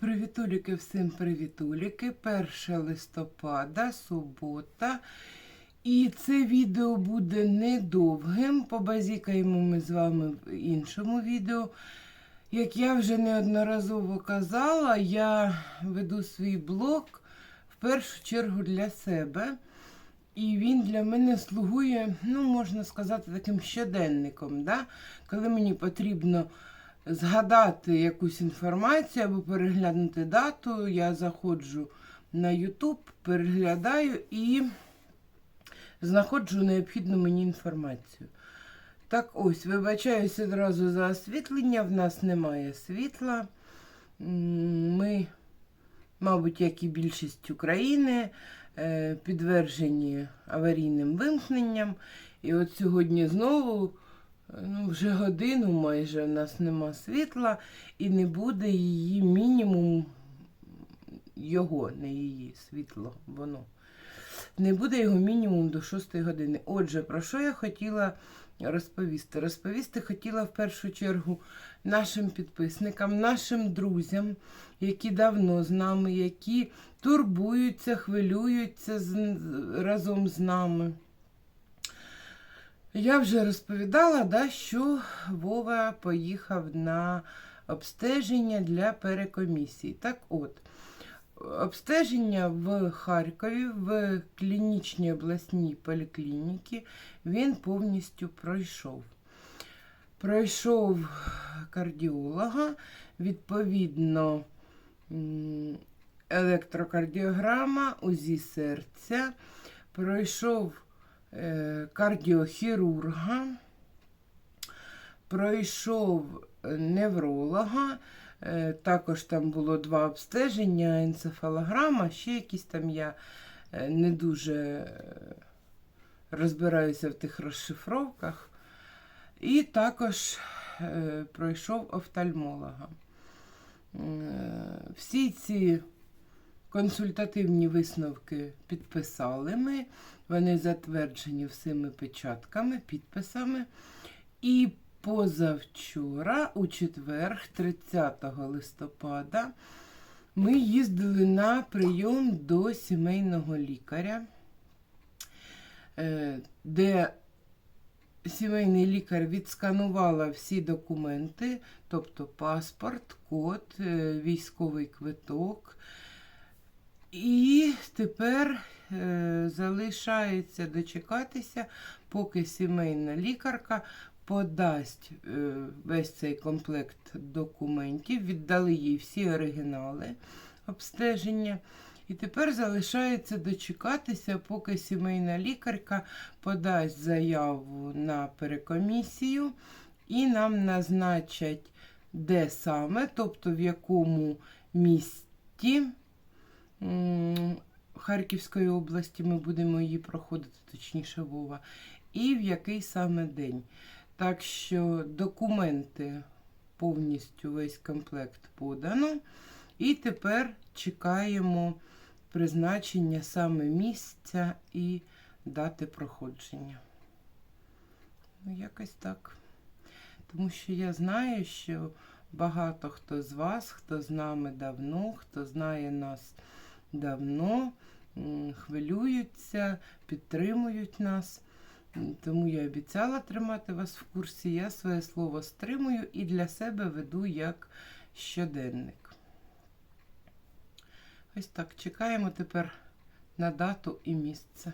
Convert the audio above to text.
Привітуліки, всім привітуліки. 1 листопада, субота. І це відео буде недовгим. Побазікаємо ми з вами в іншому відео. Як я вже неодноразово казала, я веду свій блог в першу чергу для себе. І він для мене слугує, ну, можна сказати, таким щоденником. Да? Коли мені потрібно згадати якусь інформацію або переглянути дату, я заходжу на YouTube, переглядаю і знаходжу необхідну мені інформацію. Так ось, вибачаюся одразу за освітлення, в нас немає світла. Ми, мабуть, як і більшість України, е, підтверджені аварійним вимкненням. І от сьогодні знову ну, вже годину майже в нас нема світла, і не буде її мінімум його, не її світло, воно. Не буде його мінімум до 6 години. Отже, про що я хотіла розповісти? Розповісти хотіла в першу чергу нашим підписникам, нашим друзям, які давно з нами, які турбуються, хвилюються з, разом з нами. Я вже розповідала, да, що Вова поїхав на обстеження для перекомісії. Так от, обстеження в Харкові в клінічній обласній поліклініці він повністю пройшов. Пройшов кардіолога, відповідно, електрокардіограма, УЗІ серця, пройшов кардіохірурга, пройшов е, невролога. Е, Також там було два обстеження, енцефалограма, ще якісь там я е, не дуже е, розбираюся в тих розшифровках. І також е, пройшов офтальмолога. Е, Всі ці консультативні висновки підписали ми. Вони затверджені всіми печатками, підписами. І позавчора, у четвер, 30 листопада, ми їздили на прийом до сімейного лікаря, е, де сімейний лікар відсканувала всі документи, тобто паспорт, код, е, військовий квиток. І тепер е, залишається дочекатися, поки сімейна лікарка подасть е, весь цей комплект документів, віддали їй всі оригінали обстеження. І тепер залишається дочекатися, поки сімейна лікарка подасть заяву на перекомісію і нам назначать, де саме, тобто в якому місті Харківської області ми будемо її проходити, точніше Вова, і в який саме день. Так що документи повністю весь комплект подано. І тепер чекаємо призначення саме місця і дати проходження. Ну, якось так. Тому що я знаю, що багато хто з вас, хто з нами давно, хто знає нас давно, хвилюються, підтримують нас. Тому я обіцяла тримати вас в курсі. Я своє слово стримую і для себе веду як щоденник. Ось так, чекаємо тепер на дату і місце.